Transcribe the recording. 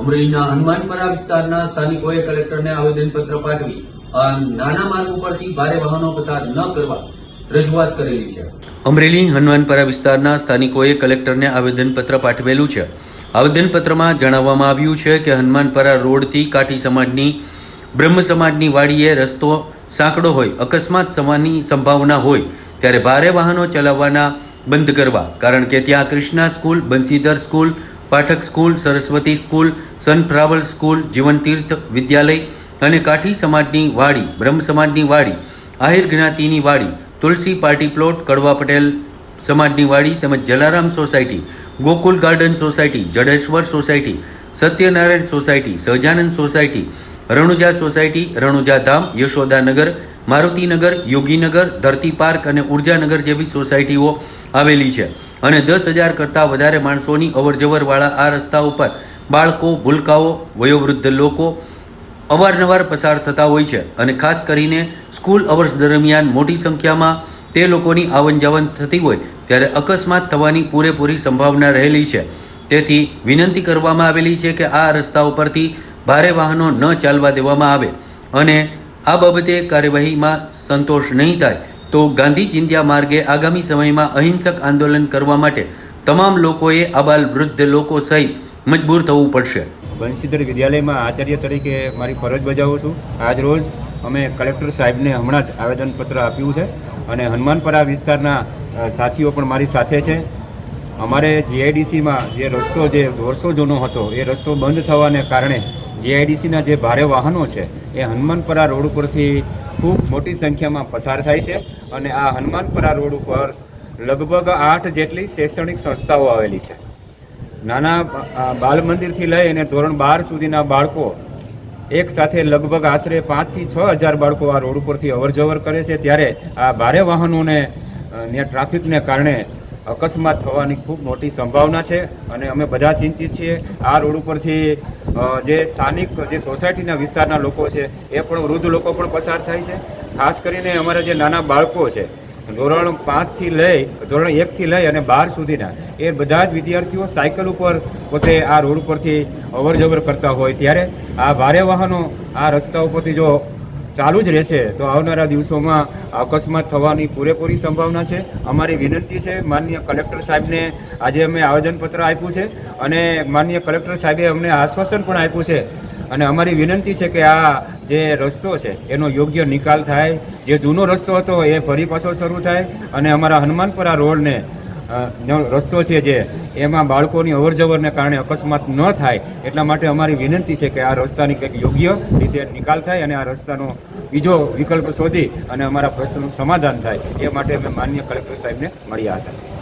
અમરેલીના હનુમાનપરા વિસ્તારના સ્થાનિકોએ કલેક્ટરને આવેદનપત્ર પાઠવી નાના માર્ગ ઉપરથી ભારે વાહનો પસાર ન કરવા રજૂઆત કરેલી છે. અમરેલી હનુમાનપરા વિસ્તારના સ્થાનિકોએ કલેક્ટરને આવેદનપત્ર પાઠવેલું છે. આવેદનપત્રમાં જણાવવામાં આવ્યું છે કે હનુમાનપરા રોડથી કાઠી સમાજની, બ્રહ્મ સમાજની વાડીએ રસ્તો સાંકડો હોય, અકસ્માત થવાની સંભાવના હોય, ત્યારે ભારે વાહનો ચલાવવાના બંધ કરવા, કારણ કે ત્યાં Krishna school Bansidhar school Pathak school, Saraswati school sunflower school Jivantirth Vidyalaya અને કાઠી સમાજની વાડી, બ્રહ્મ સમાજની વાડી, આહિર જ્ઞાતિની વાડી, તુલસી પાર્ટી પ્લોટ, કડવા પટેલ સમાજની વાડી તેમજ Jalaram society, Gokul garden society, Jadeshwar society, Satyanarayan society, Sahajanand society, Ranuja society, Ranuja Dham, Yashodanagar Marutinagar, Yoginagar, Dharti park અને ઉર્જાનગર જેવી સોસાયટીઓ આવેલી છે. અને દસ હજાર કરતાં વધારે માણસોની અવરજવરવાળા આ રસ્તા ઉપર બાળકો, ભૂલકાઓ, વયોવૃદ્ધ લોકો અવારનવાર પસાર થતા હોય છે અને ખાસ કરીને સ્કૂલ અવર્સ દરમિયાન મોટી સંખ્યામાં તે લોકોની આવન જાવન થતી હોય ત્યારે અકસ્માત થવાની પૂરેપૂરી સંભાવના રહેલી છે. તેથી વિનંતી કરવામાં આવેલી છે કે આ રસ્તા ઉપરથી ભારે વાહનો ન ચાલવા દેવામાં આવે અને આ બાબતે કાર્યવાહીમાં સંતોષ નહીં થાય તો ગાંધી ચિંધ્યા માર્ગે આગામી સમયમાં અહિંસક આંદોલન કરવા માટે તમામ લોકોએ આબાલ વૃદ્ધ લોકો સહિત મજબૂર થવું પડશે. બંશીધર વિદ્યાલયમાં આચાર્ય તરીકે મારી ફરજ બજાવું છું. આજ રોજ અમે કલેક્ટર સાહેબને હમણાં જ આવેદનપત્ર આપ્યું છે અને હનુમાનપરા વિસ્તારના સાથીઓ પણ મારી સાથે છે. અમારે જીઆઈડીસીમાં જે રસ્તો, જે વર્ષો જૂનો હતો, એ રસ્તો બંધ થવાને કારણે જીઆઈડીસીના જે ભારે વાહનો છે, એ હનુમાનપરા રોડ ઉપરથી ખૂબ મોટી સંખ્યામાં પસાર થાય છે અને આ હનુમાનપરા રોડ ઉપર લગભગ આઠ જેટલી શૈક્ષણિક સંસ્થાઓ આવેલી છે. નાના બાલ મંદિરથી લઈ અને ધોરણ બાર સુધીના બાળકો એક સાથે લગભગ આશરે પાંચથી છ હજાર બાળકો આ રોડ ઉપરથી અવરજવર કરે છે. ત્યારે આ ભારે વાહનોને ને ટ્રાફિકને કારણે અકસ્માત થવાની ખૂબ મોટી સંભાવના છે અને અમે બધા ચિંતિત છીએ. આ રોડ ઉપરથી જે સ્થાનિક, જે સોસાયટીના વિસ્તારના લોકો છે, એ પણ વૃદ્ધ લોકો પણ પસાર થાય છે. ખાસ કરીને અમારા જે નાના બાળકો છે, ધોરણ પાંચથી લઈ, ધોરણ એકથી લઈ અને બાર સુધીના, એ બધા જ વિદ્યાર્થીઓ સાયકલ ઉપર પોતે આ રોડ ઉપરથી અવર જવર કરતા હોય ત્યારે આ ભારે વાહનો આ રસ્તા ઉપરથી જો ચાલુ જ રહેશે. તો આવનારા દિવસોમાં અકસ્માત થવાની પૂરેપૂરી સંભાવના છે. અમારી વિનંતી છે, માનનીય કલેક્ટર સાહેબને આજે અમે આવેદનપત્ર આપ્યું છે અને માનનીય કલેક્ટર સાહેબે અમને આશ્વાસન પણ આપ્યું છે. અને અમારી વિનંતી છે કે આ જે રસ્તો છે, એનો યોગ્ય નિકાલ થાય. જે જૂનો રસ્તો હતો, એ ફરી પાછો શરૂ થાય અને અમારા હનુમાનપરા રોડને રસ્તો છે જે, એમાં બાળકોની અવરજવરને કારણે અકસ્માત ન થાય, એટલા માટે અમારી વિનંતી છે કે આ રસ્તાની કંઈક યોગ્ય રીતે નિકાલ થાય અને આ રસ્તાનો બીજો વિકલ્પ શોધી અને અમારા પ્રશ્નનું સમાધાન થાય. એ માટે અમે માન્ય કલેક્ટર સાહેબને મળ્યા હતા.